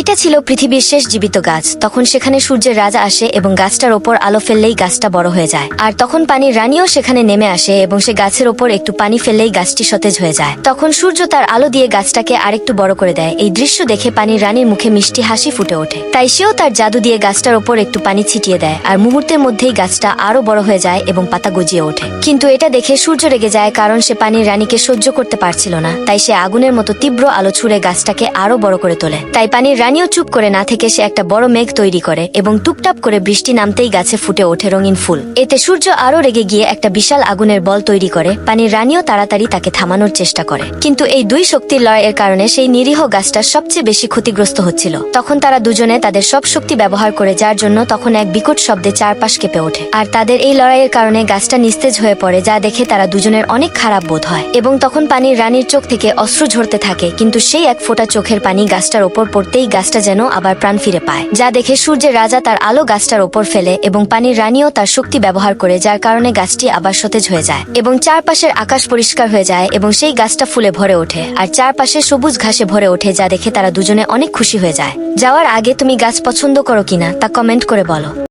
এটা ছিল পৃথিবীর শেষ জীবিত গাছ। তখন সেখানে সূর্যের রাজা আসে এবং গাছটার ওপর আলো ফেললেই গাছটা বড় হয়ে যায়। আর তখন পানির রানীও সেখানে নেমে আসে এবং সে গাছের ওপর একটু পানি ফেললেই গাছটি সতেজ হয়ে যায়। তখন সূর্য তার আলো দিয়ে গাছটাকে আরেকটু বড় করে দেয়। এই দৃশ্য দেখে পানির রানীর মুখে মিষ্টি হাসি ফুটে ওঠে। তাই সেও তার জাদু দিয়ে গাছটার ওপর একটু পানি ছিটিয়ে দেয়। আর মুহূর্তের মধ্যেই গাছটা আরও বড় হয়ে যায় এবং পাতা গজিয়ে ওঠে। কিন্তু এটা দেখে সূর্য রেগে যায় কারণ সে পানির রানীকে সহ্য করতে পারছিল না। তাই সে আগুনের মতো তীব্র আলো ছুড়ে গাছটাকে আরও বড় করে তোলে। তাই পানির রানীও চুপ করে না থেকে সে একটা বড় মেঘ তৈরি করে এবং টুপটাপ করে বৃষ্টি নামতেই গাছে ফুটে ওঠে রঙিন ফুল। এতে সূর্য আরও রেগে গিয়ে একটা বিশাল আগুনের বল তৈরি করে, পানির রানীও তাড়াতাড়ি তাকে থামানোর চেষ্টা করে। কিন্তু এই দুই শক্তির লড়াইয়ের কারণে সেই নিরীহ গাছটা সবচেয়ে বেশি ক্ষতিগ্রস্ত হচ্ছিল। তখন তারা দুজনে তাদের সব শক্তি ব্যবহার করে যার জন্য তখন এক বিকট শব্দে চারপাশ কেঁপে ওঠে। আর তাদের এই লড়াইয়ের কারণে গাছটা নিস্তেজ হয়ে পড়ে, যা দেখে তারা দুজনের অনেক খারাপ বোধ হয়। এবং তখন পানির রানীর চোখ থেকে অশ্রু ঝরতে থাকে, কিন্তু সেই এক ফোঁটা চোখের পানি গাছটার ওপর পড়তেই গাছটা যেন আবার প্রাণ ফিরে পায়। যা দেখে সূর্যের রাজা তার আলো গাছটার ওপর ফেলে এবং পানির রানীও তার শক্তি ব্যবহার করে, যার কারণে গাছটি আবার সতেজ হয়ে যায় এবং চারপাশের আকাশ পরিষ্কার হয়ে যায় এবং সেই গাছটা ফুলে ভরে ওঠে। আর চারপাশে সবুজ ঘাসে ভরে ওঠে, যা দেখে তারা দুজনে অনেক খুশি হয়ে যায়। যাওয়ার আগে তুমি গাছ পছন্দ করো কিনা তা কমেন্ট করে বলো।